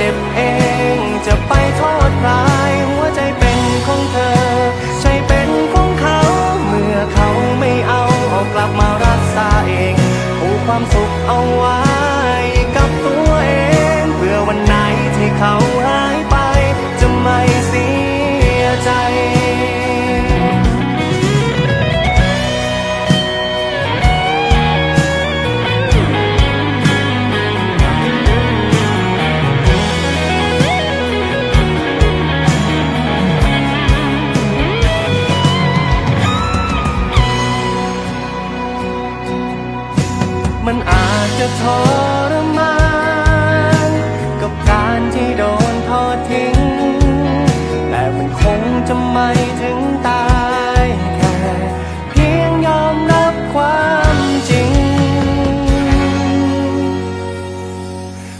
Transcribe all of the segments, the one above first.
เจ็บเอง จะไปโทษใครหัวใจเป็นของเธอ ใช่เป็นของเขา เมื่อเขาไม่เอาเอากลับมารักษาเองผูกความสุขเอาไว้กับตัวเอง เพื่อวันไหนที่เขา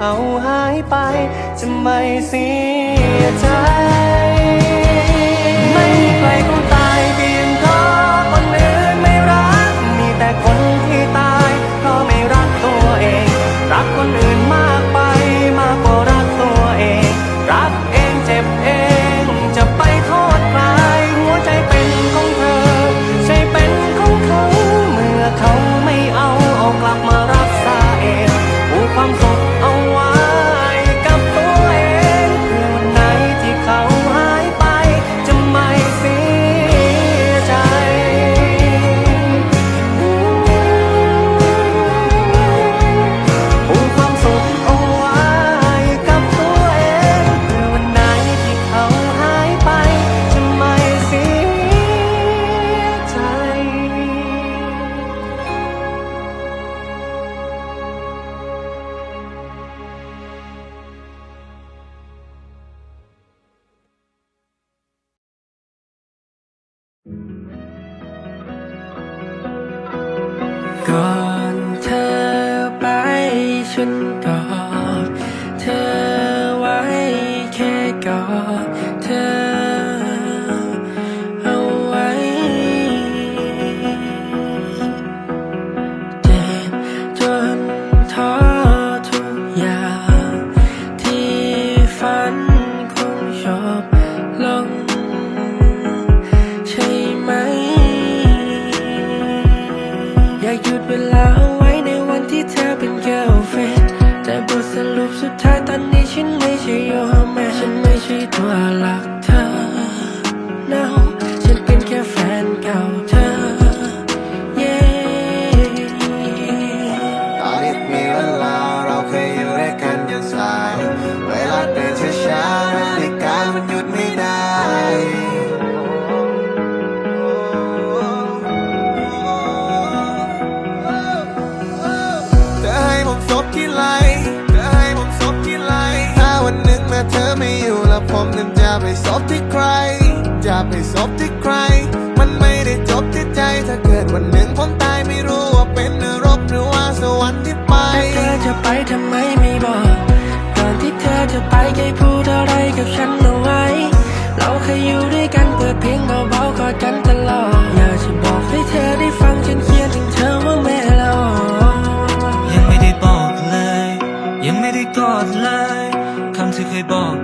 เขาหายไป จะไม่เสียใจ ก่อนเธอไปฉันก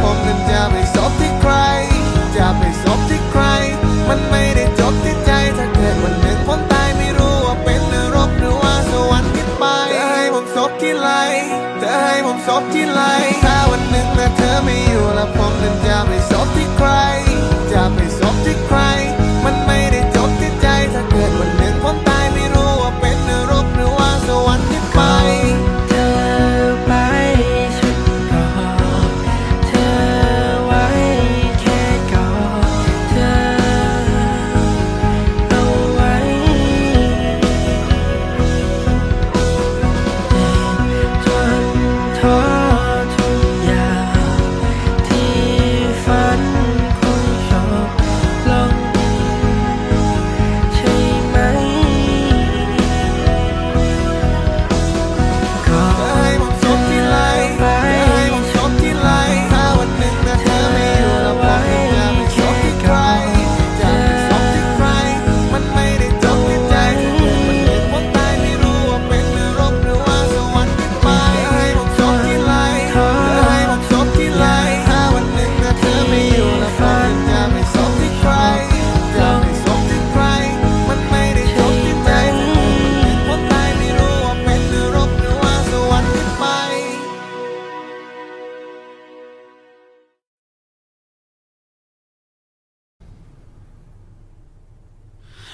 ผมนั้นจะไปสบที่ใคร จะไปสบที่ใคร มันไม่ได้จบที่ใจ ถ้าเกิดวันหนึ่งผมตายไม่รู้ว่าเป็นนรกหรือว่าสวรรค์ที่ไปเธอให้ผมสบที่ไรจะให้ผมสบที่ไรถ้าวันหนึ่งนะเธอไม่อยู่แล้วผมนั้นจะไปสบที่ใคร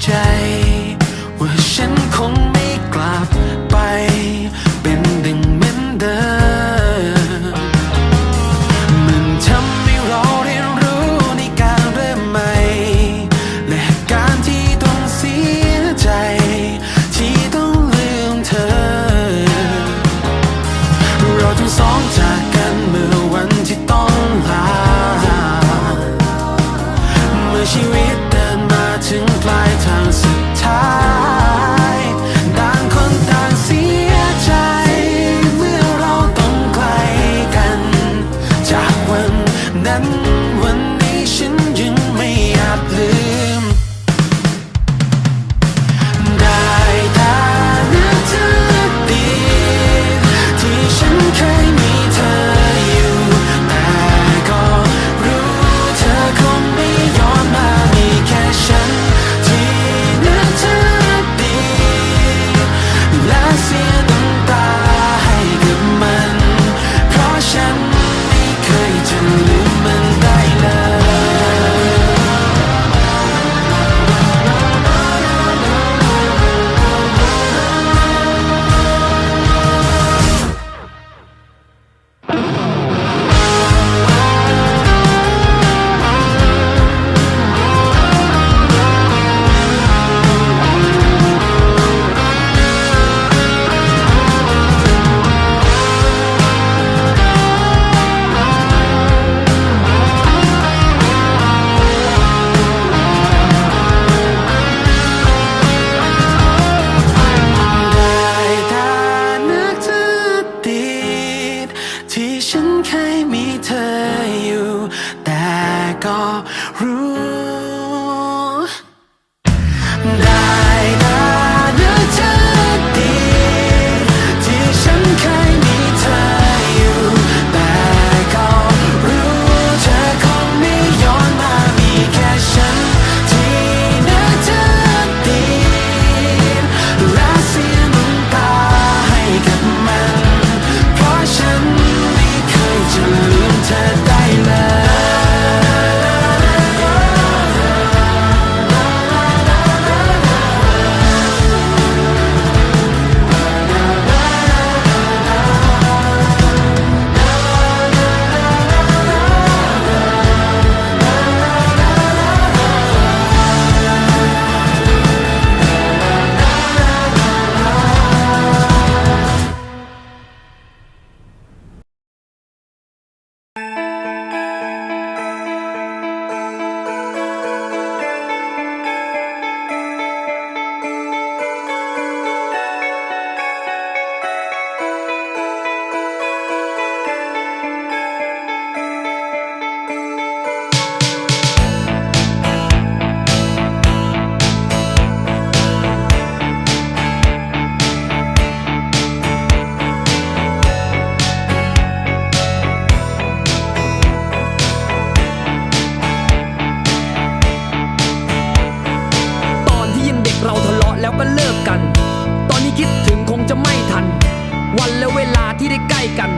ใจ กล้กัน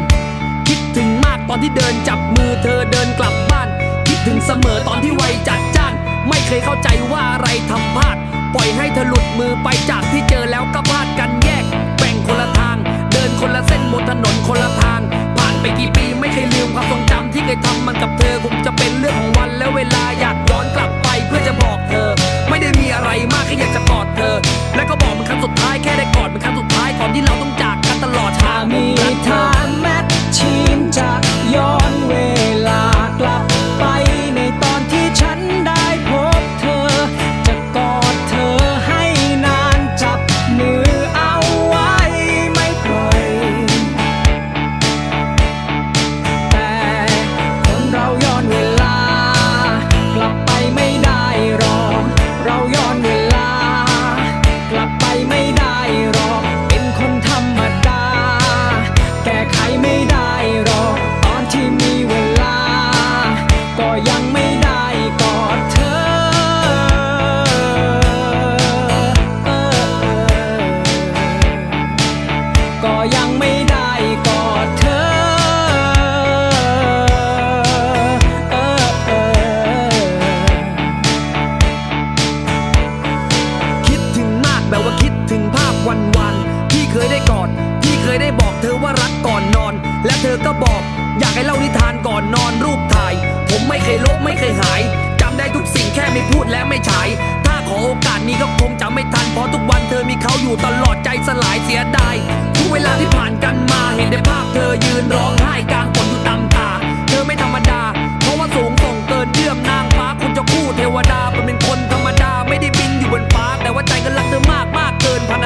คิดถึงมากตอนที่เดินจับมือเธอเดินกลับบ้าน คิดถึงเสมอตอนที่วัยจัดจ้าน ไม่เคยเข้าใจว่าอะไรทำพลาด ปล่อยให้เธอหลุดมือไปจากที่เจอแล้วก็พลาดกันแยก แบ่งคนละทาง เดินคนละเส้นบนถนนคนละทาง ผ่านไปกี่ปีไม่เคยลืมความทรงจำที่เคยทำมันกับเธอคงจะเป็นเรื่องของวันและเวลาอยากย้อนกลับไปเพื่อจะบอกเธอ ไม่ได้มีอะไรมากแค่อยากจะ และเธอก็บอก อยากให้เล่านิทานก่อนนอนรูปถ่าย ผมไม่เคยลบไม่เคยหายจำได้ทุกสิ่งแค่ไม่พูดและไม่ฉาย ถ้าขอโอกาสนี้ก็คงจะไม่ทันเพราะทุกวันเธอมีเขาอยู่ตลอดใจสลายเสียดายทุกเวลาที่ผ่านกันมาเห็นในภาพเธอยืนร้องไห้กลางฝนอยู่ตามตา เธอไม่ธรรมดา เพราะว่าสูงส่งเกินเยื่อมนางฟ้าคุณเจะคู่เทวดาเป็นคนธรรมดาไม่ได้บินอยู่บนฟ้าแต่ว่าใจก็รักเธอมากมากเกินพรรณ